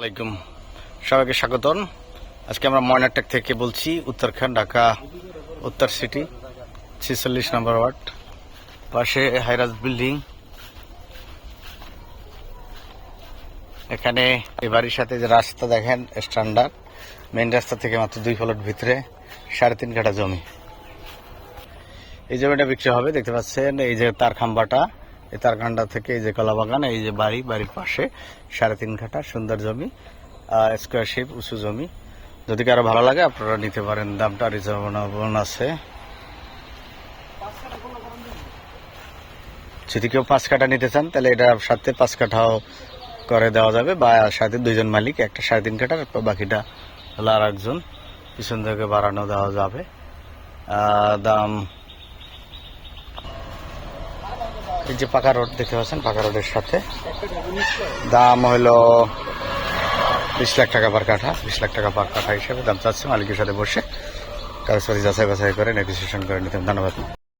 আলাইকুম। সবাইকে স্বাগতম। আজকে আমরা ময়নাটেক থেকে বলছি উত্তরখান ঢাকা, উত্তর সিটি, ছিচল্লিশ নম্বর ওয়ার্ড। পাশে হাইরাজ বিল্ডিং। এখানে এ বাড়ির সাথে যে রাস্তা দেখেন, স্ট্যান্ডার্ড মেন রাস্তা থেকে মাত্র দুই ফলট ভিতরে, সাড়ে তিন কাঠা জমি। এই জমিটা বিক্রি হবে, দেখতে পাচ্ছেন, এই যে তার খাম্বাটা। এই তার খাম্বা থেকে এই যে কলা বাগান এই যে বাড়ি, বাড়ির পাশে, সাড়ে তিন কাঠা সুন্দর জমি স্কোয়ার শেপ উঁচু জমি। যদি কারও ভালো লাগে, আপনারা নিতে পারেন, দামটা রিজনেবল আছে। যদি কেউ পাঁচ কাঠা নিতে চান, তাহলে এটা সাথে পাঁচ কাঠাও করে দেওয়া যাবে, বা সাথে দুইজন মালিক, একটা সাড়ে তিন কাঠার বাকিটা হলো আর একজন পিছন থেকে বাড়ানো দেওয়া যাবে। দাম এই যে পাকা রোড দেখতে পাচ্ছেন, পাকা রোডের সাথে। দাম হলো বিশ লাখ টাকা পার কাঠা, বিশ লাখ টাকা পার কাঠা হিসেবে দাম চাচ্ছে, মালিকের সাথে বসে কাগজপাতি যাচাই বাছাই করে নেগোসিয়েশন করে নিতে ধন্যবাদ।